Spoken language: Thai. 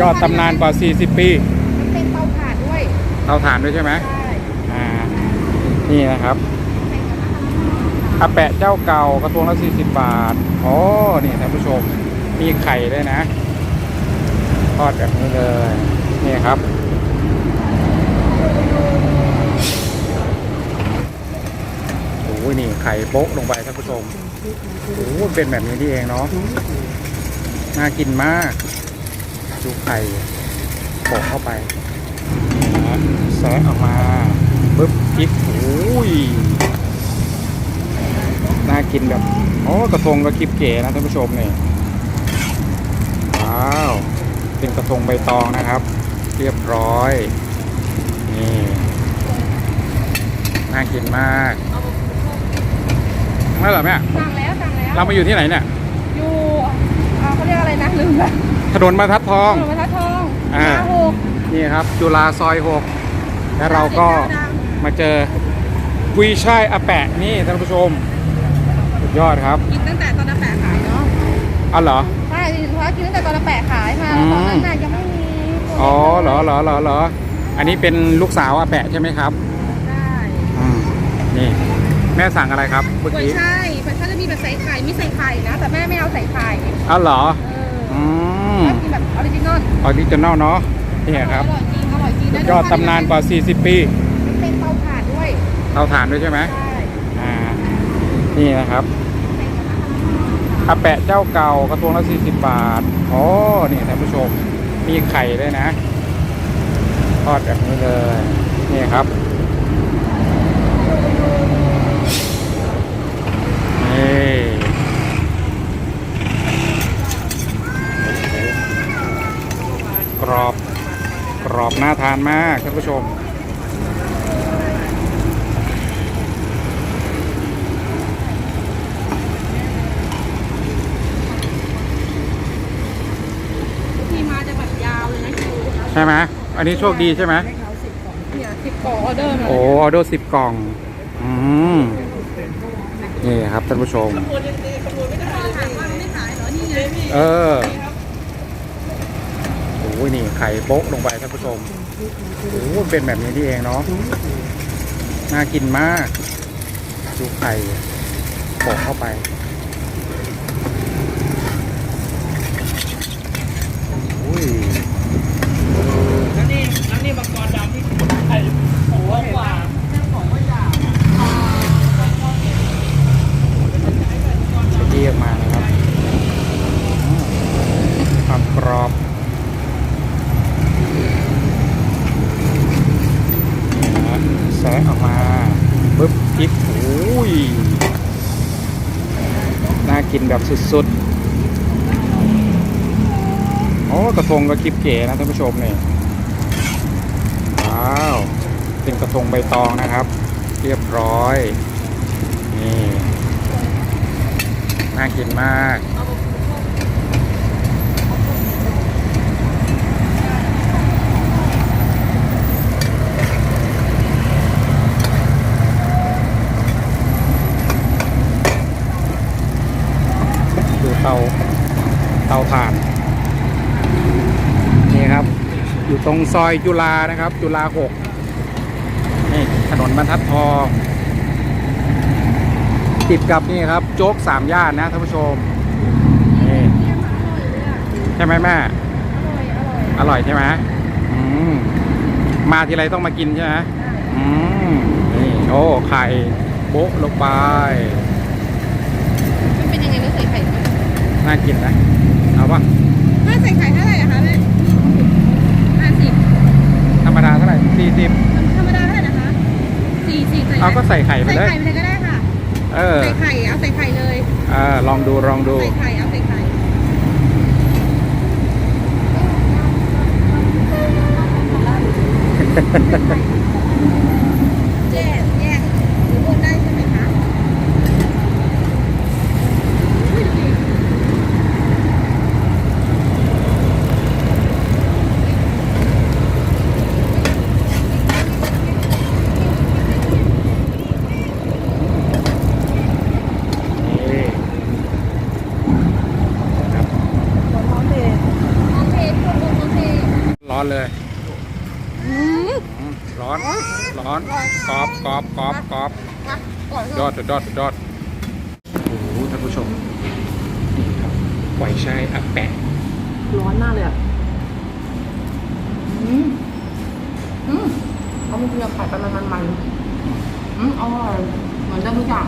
ยอดตำนานกว่า 40 ปีมันเป็นเตาถ่านด้วยเตาถ่านด้วยใช่ไหมใช่อ่านี่นะครับอาแปะเจ้าเก่ากระทงละ40 บาทอ๋อนี่ท่านผู้ชมมีไข่ด้วยนะทอดแบบนี้เลยนี่ครับโอ้ยนี่ไข่โป๊ะลงไปท่านผู้ชมโอ้โหเป็นแบบนี้นี่เองเนาะน่ากินมากดู ไข่โปะเข้าไปนะฮะแซะออกมาปึ๊บพริกโอ้ยน่ากินแบบโอ้กระทงก็คลิปเก๋นะท่านผู้ชมนี่ว้าวเป็นกระทงใบตองนะครับ เรียบร้อยนี่น่ากินมากไม่เหรอแม่สั่งแล้วสั่งแล้วเรามาอยู่ที่ไหนเนี่ยอยู่อ่าเขาเรียกอะไรนะลืมละ ถนนบรรทัดทองถนนบรรทัดทองอ่าหน้หกนี่ครับจุฬาซอยหกแล้วเราก็มาเจอกุยช่ายอาแปะนี่ท่านผู้ชมสุดยอดครับกินตั้งแต่ตอนอาแปะขายเนาะอ๋อเหรอ ใช่จริงๆว่ากินตั้งแต่ตอนอาแปะขายค่ะอืม ตอนนั้นน่ะยังไม่มีอ๋อเหรอเหรอเหรอเหรออันนี้เป็นลูกสาวอาแปะใช่ไหมครับได้อืมนี่แม่สั่งอะไรครับเมื่อกุ้ยกี้ช่ายกุ้ยช่ายจะมีแบบใส่ไข่ไม่ใส่ไข่นะ แต่แม่ไม่เอาใส่ไข่อ๋อเหรอเอออืม ริจินอลออริจินอลเนาะนี่ครับอร่อยจริงอร่อยจริงสุดยอดตำนานกว่า 40 ปีมันเป็นเตาถ่านด้วยเตาถ่านด้วยใช่ไหมใช่อ่านี่นะครับอาแปะเจ้าเก่ากระทงละ40 บาทอ๋อนี่ท่านผู้ชมมีไข่ด้วยนะทอดแบบนี้เลย นี่ครับ นี่กรอบ กรอบน่าทานมากท่านผู้ชม ที่มาจะแบบยาวเลยนะคิวใช่ไหมอันนี้โชคดีใช่ไหมเนี่ยสิบกล่องออเดอร์มาโอ้ออเดอร์สิบกล่อง อืมนี่ครับท่านผู้ชมถามว่าไม่ขายเหรอ นี่ไง เออโอ้ย นี่ไข่โป๊ะลงไปท่านผู้ชมโอ้โหเป็นแบบนี้นี่เองเนาะน่ากินมาก ดูไข่โปะเข้าไปโอ้ย แล้วนี่แล้วนี่มังกรดำที่ไข่โอ้ยกว่า เรียกมานะครับอืมความกรอบนี่นะฮะแซะออกมาปึ๊บพริกโอ้ยน่ากินแบบสุดๆโอ้กระทงก็คลิปเก๋นะท่านผู้ชมนี่ว้าวเป็นกระทงใบตองนะครับ เรียบร้อย นี่ น่ากินมาก ดูเตา เตาถ่าน นี่ครับ อยู่ตรงซอยจุฬานะครับ จุฬาหกนี่ถนนบรรทัดทองติดกับนี่ครับ โจ๊กสามย่านนะท่านผู้ชมนี่ใช่ไหมแม่อร่อยอร่อยอร่อยใช่ไหมอืมมาทีไรต้องมากินใช่ไหมอืมนี่โอ้ไข่โบ๊ะลงไปมันเป็นยังไงแล้วใส่ไข่ไหมน่ากินนะเอาปะ ถ้าใส่ไข่เท่าไหร่อะคะแม่ห้าสิบ ธรรมดาเท่าไหร่สี่สิบ ธรรมดาเท่าไหร่นะคะสี่สิบใส่ เอาก็ใส่ไข่ไปใส่เลย ไข่ไปเลยก็ได้ค่ะ เออใส่ไข่เอาใส่ไข่เลยเออลองดูลองดู ใส่ไข่เอาใส่ไข่แยกแยกหรือโอนได้ใช่ไหมคะอุ้ยดูดิ นี่ครับ พร้อมเพย์พร้อมเพย์พร้อมเพย์ ร้อนเลยอืมอืมร้อนร้อนกรอบกรอบกรอบกรอบมาก่อนยอดสุดยอดสุดยอดโอ้โหท่านผู้ชมนี่ครับไหวช่ายอับแปะร้อนมากเลยอะอืมอืมเขาไม่เพียงไข่ไปมันมันมันอืมอร่อยเหมือนเดิมทุกอย่าง